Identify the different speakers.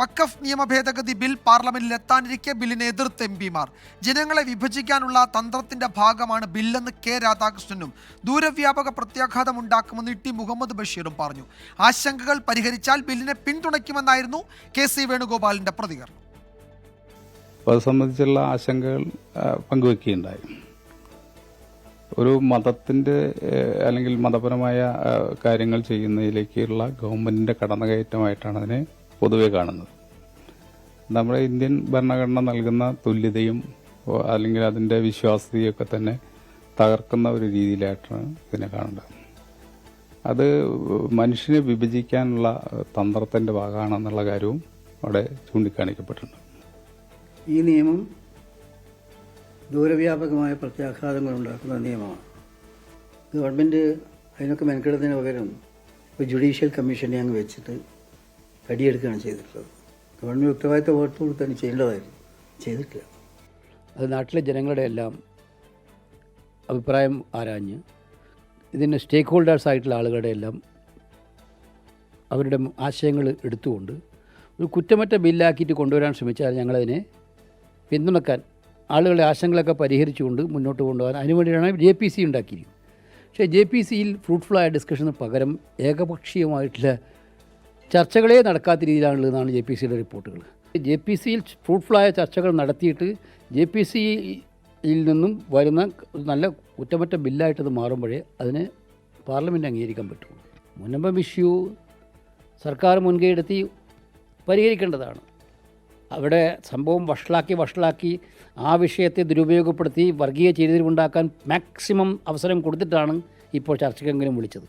Speaker 1: വഖഫ് നിയമ ഭേദഗതി ബിൽ പാർലമെന്റിൽ എത്താനിരിക്കെ ബില്ലിനെ എതിർത്ത് എം പിമാർ. ജനങ്ങളെ വിഭജിക്കാനുള്ള തന്ത്രത്തിന്റെ ഭാഗമാണ് ബില്ലെന്ന് കെ രാധാകൃഷ്ണനും ദൂരവ്യാപക പ്രത്യാഘാതം ഉണ്ടാക്കുമെന്ന് ടി മുഹമ്മദ് ബഷീറും പറഞ്ഞു. ആശങ്കകൾ പരിഹരിച്ചാൽ ബില്ലിനെ പിന്തുണയ്ക്കുമെന്നായിരുന്നു കെ സി വേണുഗോപാലിന്റെ പ്രതികരണം.
Speaker 2: അത് സംബന്ധിച്ചുള്ള ആശങ്കകൾ പങ്കുവെക്കുകയുണ്ടായി. ഒരു മതത്തിന്റെ അല്ലെങ്കിൽ മതപരമായ കാര്യങ്ങൾ ചെയ്യുന്നതിലേക്കുള്ള ഗവൺമെന്റിന്റെ കടന്നുകയറ്റമായിട്ടാണ് അതിനെ പൊതുവെ കാണുന്നത്. നമ്മുടെ ഇന്ത്യൻ ഭരണഘടന നൽകുന്ന തുല്യതയും അല്ലെങ്കിൽ അതിന്റെ വിശ്വാസ്യതയൊക്കെ തന്നെ തകർക്കുന്ന ഒരു രീതിയിലായിട്ടാണ് ഇതിനെ കാണേണ്ടത് അത് മനുഷ്യനെ വിഭജിക്കാനുള്ള തന്ത്രത്തിന്റെ ഭാഗമാണെന്നുള്ള കാര്യവും അവിടെ ചൂണ്ടിക്കാണിക്കപ്പെട്ടിട്ടുണ്ട്.
Speaker 3: ഈ നിയമം ദൂരവ്യാപകമായ പ്രത്യാഘാതങ്ങൾ ഉണ്ടാക്കുന്ന നിയമമാണ്. ഗവൺമെന്റ് അതിനൊക്കെ മെനക്കെടുന്നതിന് പകരം ഇപ്പോൾ ജുഡീഷ്യൽ കമ്മീഷനെ അങ്ങ് വെച്ചിട്ട് കടിയെടുക്കുകയാണ് ചെയ്തിട്ടുള്ളത്. ഗവൺമെന്റ് ഉത്തരവാദിത്ത വോട്ട് കൊടുത്താണ് ചെയ്യേണ്ടതായിരുന്നു ചെയ്തിട്ടില്ല.
Speaker 4: അത് നാട്ടിലെ ജനങ്ങളുടെ എല്ലാം അഭിപ്രായം ആരാഞ്ഞ് ഇതിന് സ്റ്റേക്ക് ഹോൾഡേഴ്സ് ആയിട്ടുള്ള ആളുകളുടെ എല്ലാം അവരുടെ ആശയങ്ങൾ എടുത്തുകൊണ്ട് ഒരു കുറ്റമറ്റ ബില്ലാക്കിയിട്ട് കൊണ്ടുവരാൻ ശ്രമിച്ചാൽ ഞങ്ങളതിനെ പിന്തുണക്കാൻ ആളുകളുടെ ആശങ്കകളൊക്കെ പരിഹരിച്ചുകൊണ്ട് മുന്നോട്ട് കൊണ്ടുപോകാൻ അതിനുവേണ്ടിയാണ് ജെ പി സി ഉണ്ടാക്കിയിരിക്കുന്നത്. പക്ഷേ ജെ പി സിയിൽ ഫ്രൂട്ട്ഫുള്ളായ ഡിസ്കഷന് പകരം ഏകപക്ഷീയമായിട്ടുള്ള ചർച്ചകളെ നടക്കാത്ത രീതിയിലാണുള്ളതെന്നാണ് ജെ പി സിയുടെ റിപ്പോർട്ടുകൾ. ജെ പി സിയിൽ ഫ്രൂട്ട്ഫുള്ളായ ചർച്ചകൾ നടത്തിയിട്ട് ജെ പി സിയിൽ നിന്നും വരുന്ന നല്ല കുറ്റമറ്റ ബില്ലായിട്ടത് മാറുമ്പോഴേ അതിന് പാർലമെന്റ് അംഗീകരിക്കാൻ പറ്റുള്ളൂ മുനമ്പം ഇഷ്യൂ സർക്കാർ മുൻകൈയെടുത്തി പരിഹരിക്കേണ്ടതാണ്. അവിടെ സംഭവം വഷളാക്കി വഷളാക്കി ആ വിഷയത്തെ ദുരുപയോഗപ്പെടുത്തി വർഗീയ ചേരിതിരിവുണ്ടാക്കാൻ മാക്സിമം അവസരം കൊടുത്തിട്ടാണ് ഇപ്പോൾ ചർച്ചയ്ക്കെങ്കിലും വിളിച്ചത്.